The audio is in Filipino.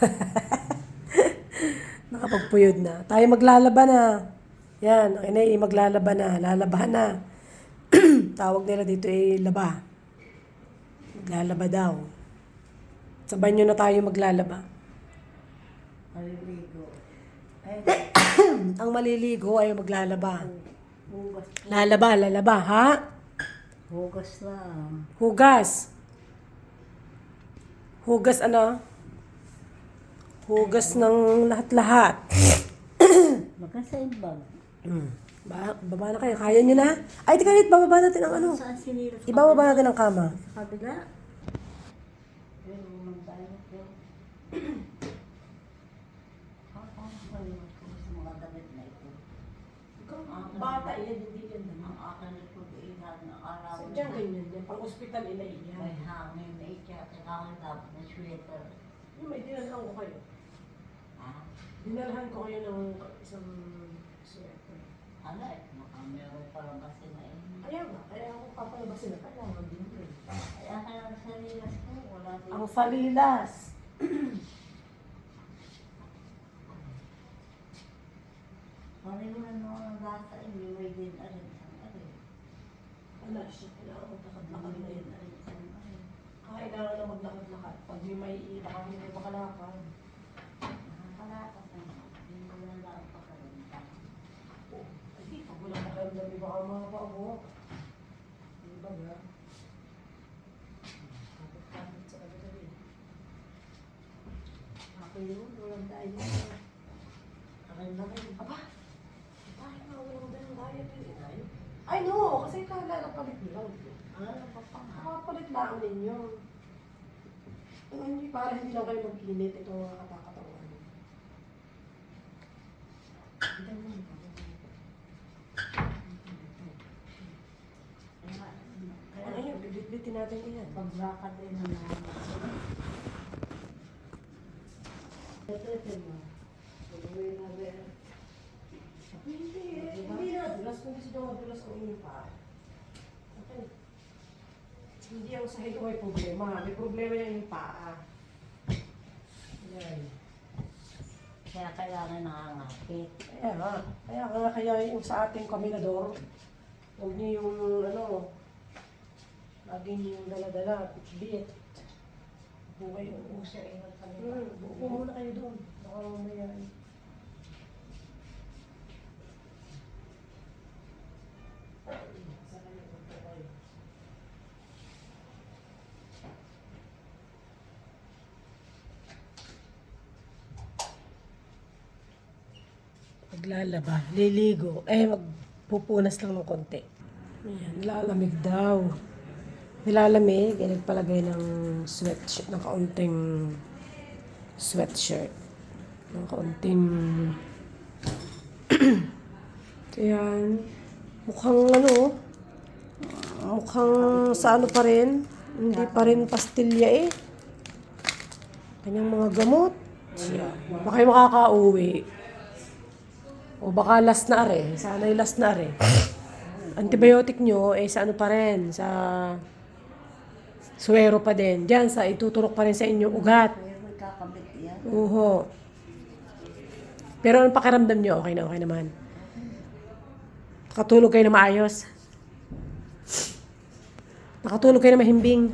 Nakapagpuyod na. Tayo maglalaba na. Yan, ang inay, maglalaba na. Lalaba na. Tawag nila dito ay laba. Maglalaba daw. Sabay nyo na tayo maglalaba. Maliligo. Ang maliligo ay maglalaba. hugas. Lalaba, lalaba, ha? Hugas lang. Hugas. Hugas ano? Hugas ng lahat-lahat. Magkasain bag. Hmm. Ba, baba na kayo. Kaya nyo na? Ay, di kalit, bababa natin ang ano. Saan sinilas? Ibababa natin ang kama. Sa kabila. Naman. Bata, yan, hindi yan. Ang akin ito ilan na araw. Diyan ganyan yan. Pang ospital, ila May yan. hangin na itya. Kailangan dapat na sweater. Yung may dinalhan ko kayo. Dinalhan ko kayo ng isang sweater. ala eh. Baka meron para kasi na eh. Kaya nga, kaya ako papalabasin na. Kailangan din yun. Kaya kaya sa lilas ko, wala din. Ang salilas. Panimulan mo ang bata, hindi may din arin. Arin. Wala siya. Kailangan maglakad-lakad na yun. Kailangan na maglakad-lakad. Pag may may kami may makalakad. Nakakalakas na. Hindi mo lang lang pakaramdam. Hindi, pag kayo dami baka mga paabok. Hindi ba ba? Kapit-kapit sa kanila eh. Ako yun, walang tayo. Akin na rin. Aba! Tayo nga walang dahil diet yun eh. Ay no! Kasi kala palit lang. Ano pa pa nga? Nakapalit lang ninyo. Ang hindi para hindi lang kayo mag-init ito mga katakatawan. Ito mo. Kaya, Ano kaya, yun? Bibit-bitin natin yan. paglakad din na naman. Ito, ito mo. Pag-uwi na ba? Hindi. Hindi na madulas. Kung gusto nyo madulas ang inyong paa. Okay. Hindi ang sahig ko may problema. May problema yung inyong paa. Yan. Kaya kailangan nakangapit. Kaya nga. Kaya nga kaya yung sa ating kaminador, huwag niyo yung ano, lagi niyo yung dala-dala, bit. Buo kayo. Usa ingat kami. Hmm, buo muna kayo doon. Baka mamaya. eh. Maglalaba, liligo, eh magpupunas lang ng konti. Ayan, nilalamig daw. Nilalamig, eh nagpalagay ng sweatshirt, ng kaunting sweatshirt. Ng kaunting... Ayan. Mukhang ano, mukhang sa ano pa rin, hindi pa rin pastilya eh. Kanyang mga gamot. Baka yung makaka-uwi. O baka last na are. Sana yung last na are. Antibiotic nyo, eh sa ano pa rin, sa suwero pa din. Diyan, sa ituturok pa rin sa inyong ugat. Kaya may kakabit yan. Uho. Pero anong pakiramdam nyo? Okay na, okay naman. Nakatulog kayo na maayos. Nakatulog kayo na mahimbing.